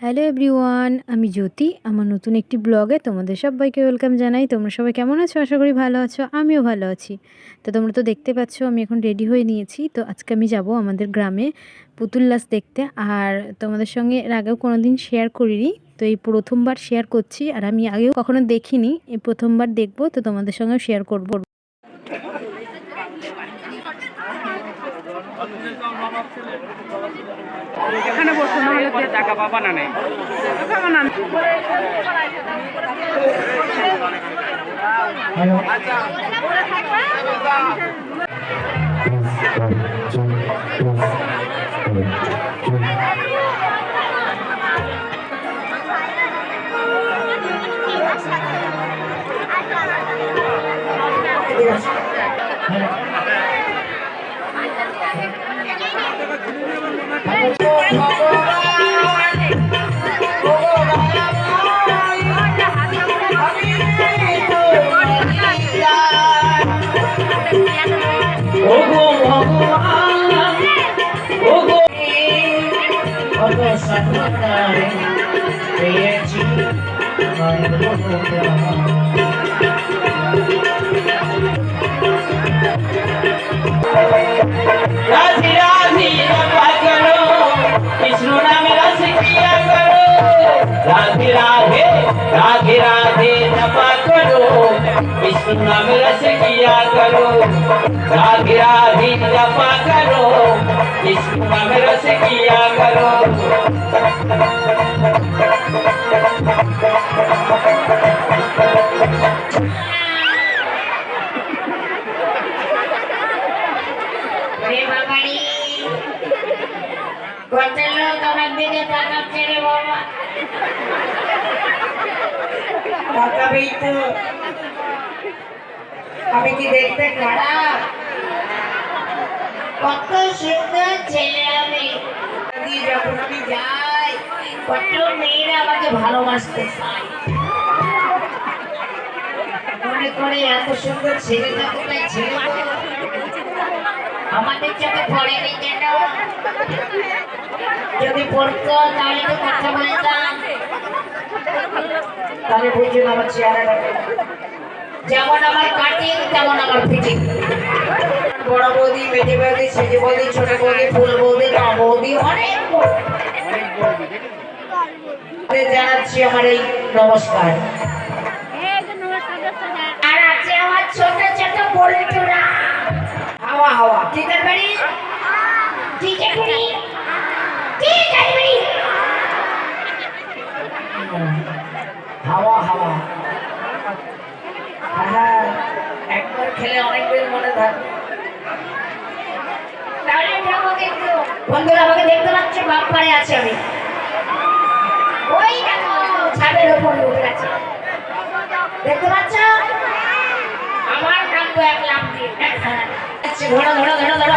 Hello everyone, আমি জ্যোতি। আমার নতুন একটি ব্লগে তোমাদের সবাইকে ওয়েলকাম জানাই। তোমরা সবাই কেমন আছো? আশা করি ভালো আছো। আমিও ভালো আছি। তো তোমরা তো দেখতে পাচ্ছ, আমি এখন রেডি হয়ে নিয়েছি। তো আজকে আমি যাব আমাদের গ্রামে পুতুল নাচ দেখতে। আর তোমাদের সঙ্গে এর আগেও কোনো দিন শেয়ার করিনি। তো এই প্রথমবার শেয়ার করছি। আর আমি আগেও কখনো দেখিনি। এই প্রথমবার দেখব, তো তোমাদের সঙ্গেও শেয়ার করব। এখানে বসে না হলে দিয়ে টাকা পাবা না নেই? পাবা না ভগবান পেয়েছি মায়ের ভগবান রাধে রাধে রবা করো কৃষ্ণ নামে রস কিয়া করো রাধে রাধে রাধে রাধে জপা করো কৃষ্ণ নামে রস কিয়া করো রাধে রাধে জপা করো কৃষ্ণ নামে আমি কি দেখতে খারাপ? কত সুন্দর ছেলে আমি। যখন আমি যাই, কত মেয়েরা আমাকে ভালোবাসতে মনে করে এত সুন্দর ছেলেটা কোথায় ছেলে? আমাদের চোখে পড়েনি কেন যদি পড়তো তাহলে তো কথা বলতাম তাহলে বুঝুন আমার চেহারাটাকে যেমন আমার কাটিং তেমন আমার ফিটিং। বড় বৌদি মেজে বৌদি সেজে বৌদি ছোট বৌদি ফুল বৌদি মা বৌদি অনেক জানাচ্ছি আমার এই নমস্কার। আর আছে আমার ছোট ছোট হাওয়া হাওয়া একবার খেলে বন্ধুরা আমাকে দেখতে পাচ্ছ? বাপ আছে আমি। ওই ছাদের উপর উঠে গেছে দেখতে পাচ্ছ? আমার নাম এক লাভ আচ্ছা, ধরো ধরো ধরো।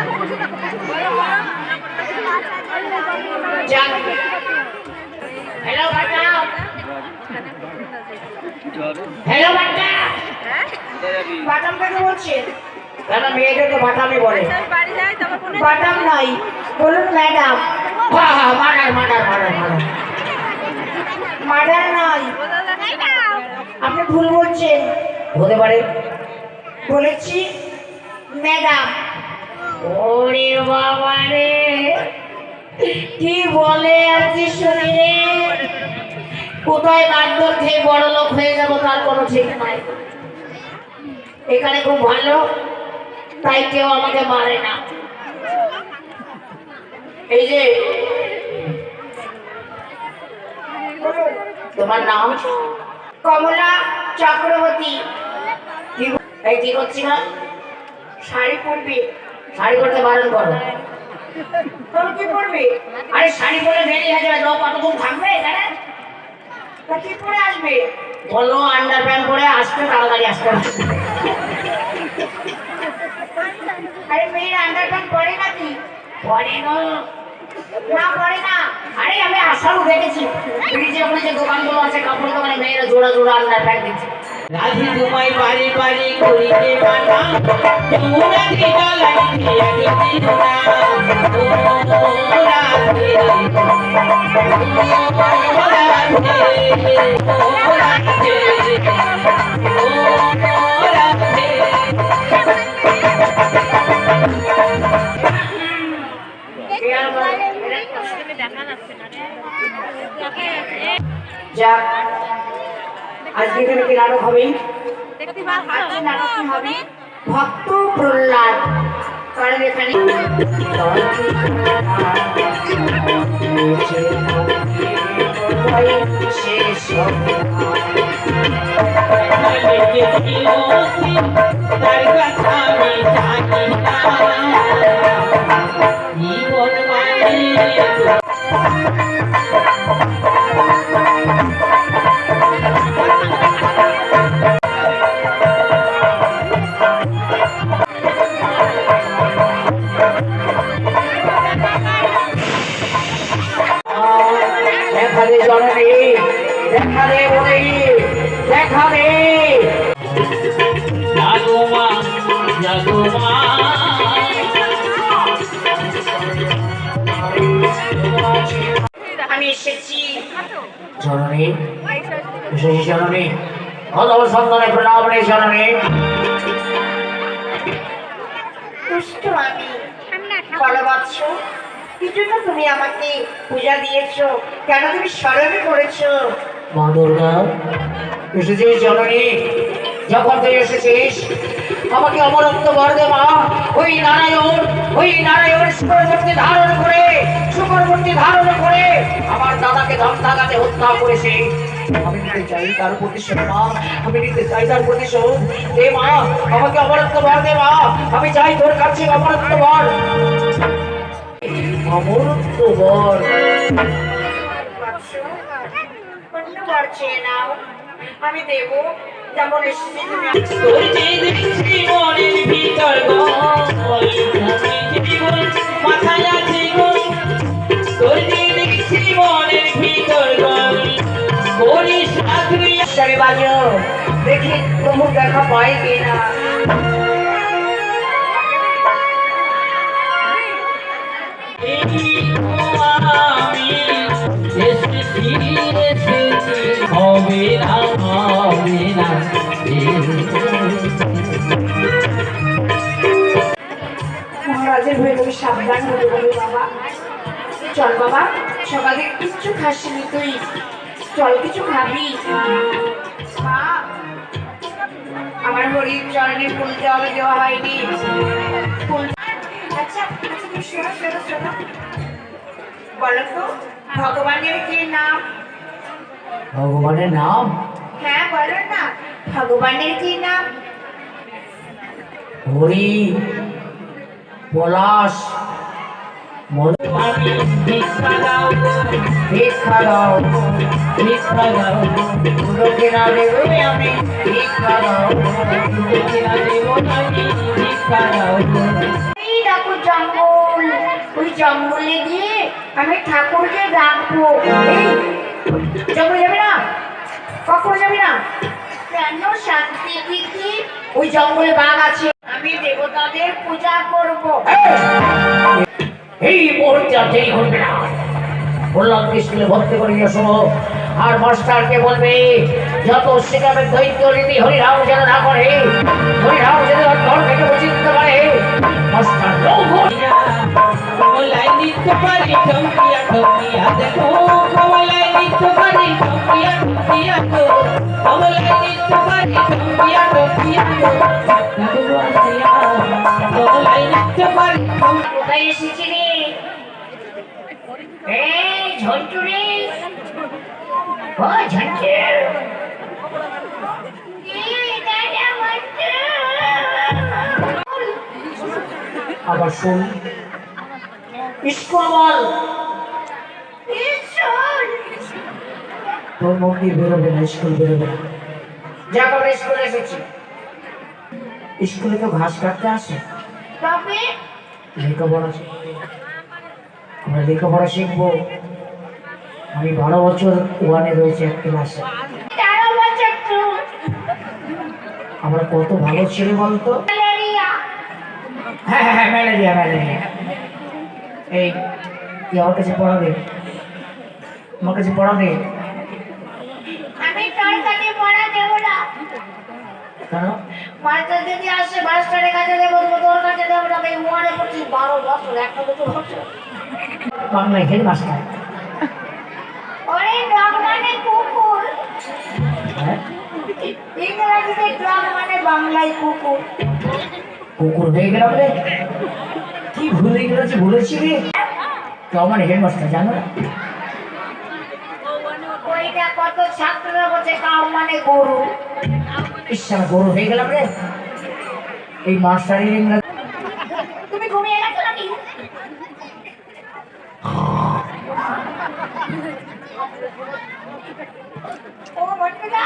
হ্যালো বাটা হ্যালো বলছে? কেন মেয়েদের তো বলে। বাটাম নাই। বলুন madam murder murder murder murder murder নাই। আপনি ভুল বলছেন। হতে পারে। বলেছি ম্যাডাম ওরে বাবা রে। কি বলে কি শরীরে? কোথায় মারধর খেয়ে বড় লোক হয়ে যাব তার কোনো ঠিক নাই। এখানে খুব ভালো, তাই কেউ আমাকে মারে না। এই যে, তোমার নাম? কমলা চক্রবর্তী। এই কি করছি না শাড়ি পরবি? শাড়ি পরতে বারণ করো। কি পরবি? আরে শাড়ি পরে যাবে লোক কতক্ষণ থাকবে এখানে? তা কি পরে আসবে? বলো আন্ডার প্যান্ট পরে আসতে তাড়াতাড়ি আসতে আরে মেয়ের আন্ডার প্যান্ট পরে নাকি? পরে না। পরে না। আরে আমি আসারও দেখেছি। ব্রিজে ওখানে যে দোকানগুলো আছে কাপড় দোকানে মেয়েরা জোড়া জোড়া আন্ডার প্যান্ট দিচ্ছে। রাধি তোমায় বাড়ি বাড়ি করিতে মানা তোমরা না যাক আজকে এখানে কি নাটক হবে নাটকটি হবে ভক্ত প্রহ্লাদ। কারণ এখানে। তার কথা আমি জানি না জীবন মানে জননী এসেছি জননী। অদব সন্তানে প্রণাম রে জননী? দুষ্ট আমি। বলো বৎস কি জন্য তুমি আমাকে পূজা দিয়েছ? কেন তুমি স্মরণ করেছ মা দুর্গা এসেছিস জননী? যখন তুই এসেছিস আমাকে অমরত্ব বর দে মা। ওই নারায়ণ ওই নারায়ণ ধারণ করে শুকরমূর্তি ধারণ করে আমার দাদাকে ধমধাগাতে হত্যা করেছে। আমি নিতে চাই তার প্রতিশোধ মা আমি নিতে চাই তার প্রতিশোধ দে মা আমাকে অমরত্ব বর দে মা আমি চাই তোর কাছে অমরত্ব বর অমরত্ব বর বৎস অন্য বর চেয়ে নাও আমি দেবো যেমন এসেছি তুমি তুই বাজো। দেখি প্রভু দেখা পাই কিনা। না মহারাজের হয়ে তুমি সাবধান হতে বলি বাবা। চল বাবা সকালে কিচ্ছু খাসনি তুই। চল, কিছু খাবি। আমার হরির চরণে ফুল দেওয়া দেওয়া হয়নি। ফুল আচ্ছা আচ্ছা বলো তো ভগবানের কি নাম? ভগবানের নাম? হ্যাঁ বলো না। ভগবানের কি নাম? হরি পলাশ। ওই জঙ্গলে গিয়ে আমি ঠাকুরকে ডাকবো। জঙ্গলে যাবে না? কখন যাবি না? কেন শান্তি দিদি? ওই জঙ্গলে বাঘ আছে। আমি দেবতাদের পূজা করব। এই মুহূর্তে আর দেরি করবে না। বললাম স্কুলে ভর্তি করে নিয়ে শোনো। আর মাস্টারকে বলবে যত শেখাবে দৈত্য রীতি হরিরাম যেন না করে হরিরাম যেন ঘর থেকে দিতে পারে মাস্টার কমলাই নৃত্য পারি ঠকিয়া ঠকিয়া দেখো কমলাই নৃত্য পারি ঠকিয়া ঠকিয়া তো কমলাই নৃত্য পারি ঠকিয়া ঠকিয়া তো কমলাই নৃত্য পারি কোথায় এসেছি রে এই ঝন্টু ও ঝন্টু। আবার শোন। ইস্কমল তোর মুখ দিয়ে বেরোবে না স্কুল বেরোবে না। যা আমরা স্কুলে এসেছি? স্কুলে তো ঘাস কাটতে আসে। লেখাপড়া। শিখব আমরা লেখাপড়া শিখব। আমি বারো বছর ওয়ানে রয়েছে এক ক্লাসে আমরা কত ভালো ছেলে বলতো? হ্যাঁ হ্যাঁ হ্যাঁ ম্যালেরিয়া ম্যালেরিয়া। এই তুই আমার কাছে পড়াবে আমার কাছে পড়াবে আমি তোর কাছে পড়া দেবো না। কেন? মাস্টার যদি আসে মাস্টারের কাছে দেবো তোর কাছে দেবো না। আমি ওয়ানে পড়ছি বারো বছর একটা দুটো বছর। বাংলায় ডগ মানে হ্যাঁ? ইংরেজিতে মানে বাংলায় কুকুর। কুকুর হয়ে গেলাম রে। কি ভুলে গেছে বলেছি রে। তো আমার হেড জানো না? ওইটা কত ছাত্ররা বলছে কাউ মানে গরু। ঈশ্বর গরু হয়ে গেলাম রে। এই মাস্টারের ইংরেজি তুমি ঘুমিয়ে গেছো নাকি ও মন্টুদা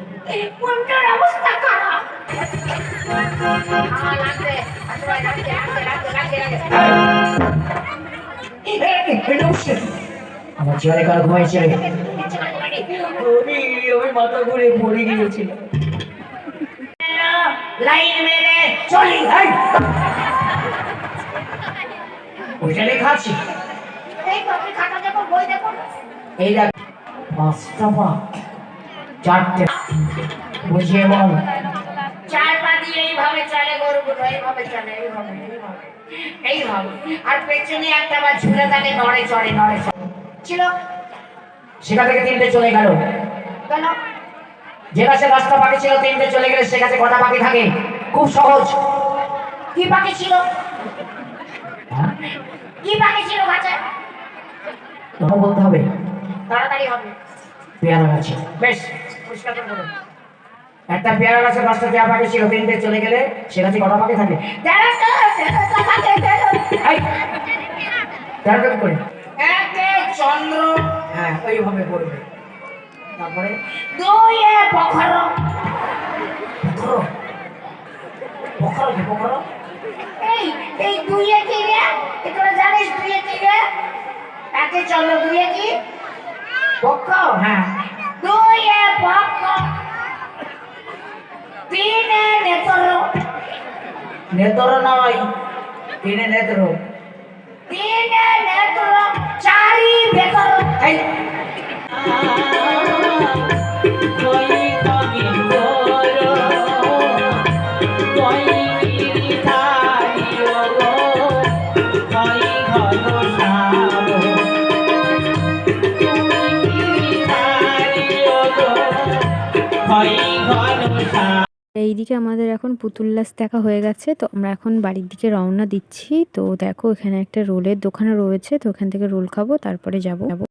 কোনটার অবস্থা খারাপ। আমার চেয়ারে কার ঘুমাইছে? আমি মাথা ঘুরে পড়ে গিয়েছিল লাইন মেরে চলি ওইটা এই দেখো বই দেখো এই দেখ পাঁচটা চারটে। বুঝিয়ে বল চার পা দিয়ে এইভাবে চলে গরুগুলো এইভাবে চলে এইভাবে এইভাবে এইভাবে। আর পেছনে একটা বা ঝুলে থাকে নড়ে চড়ে নড়ে চড়ে। ছিল? সেখান থেকে তিনটে চলে গেল। কেন? যে গাছে রাস্তা বাকি ছিল তিনটে চলে গেলে সে গাছে কটা বাকি থাকে? খুব সহজ। কি বাকি ছিল? হ্যাঁ? কি বাকি ছিল গাছে তোমার বলতে হবে। তাড়াতাড়ি হবে। পেয়ারা গাছে। বেশ পরিষ্কার করে। একটা পেয়ারা গাছে দশটা পেয়ারা পাখি ছিল তিনটে চলে গেলে সে গাছে কটা পাখি থাকে? তেরোটা করে। চন্দ্র হ্যাঁ ওইভাবে করবে। তারপরে? দুই এ পখর। পখরো? পখরো কি পখরো? এই এই দুইয়ে কি রে? তোরা জানিস দুইয়ে কি রে? একে চন্দ্র দুইয়ে কি? પોપકો હા દો એ પોપકો તીને નેતરો. નેતરો ન હોય તીને નેતરો. તીને નેતરો. ચારી ભેતરો થઈ. કોઈ કોઈ এইদিকে আমাদের এখন পুতুল নাচ দেখা হয়ে গেছে তো আমরা এখন বাড়ির দিকে রওনা দিচ্ছি। তো দেখো এখানে একটা রোলের দোকান রয়েছে তো ওখান থেকে রোল খাব তারপরে যাব। যাব।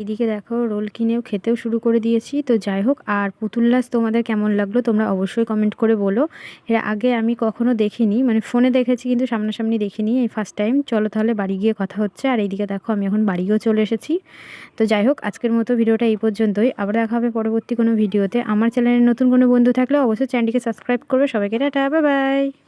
এদিকে দেখো, রোল কিনেও খেতেও শুরু করে দিয়েছি। তো যাই হোক, আর পুতুল নাচ তোমাদের কেমন লাগল তোমরা অবশ্যই কমেন্ট করে বলো। এর আগে আমি কখনো দেখিনি মানে ফোনে দেখেছি কিন্তু সামনাসামনি দেখিনি এই ফার্স্ট টাইম চলো তাহলে বাড়ি গিয়ে কথা হচ্ছে। আর এইদিকে দেখো, আমি এখন বাড়িও চলে এসেছি। তো যাই হোক, আজকের মতো ভিডিওটা এই পর্যন্তই। আবার দেখা হবে পরবর্তী কোনো ভিডিওতে। আমার চ্যানেলে নতুন কোনো বন্ধু থাকলে অবশ্যই চ্যানেলটিকে সাবস্ক্রাইব করবে। সবাইকে টাটা বাই বাই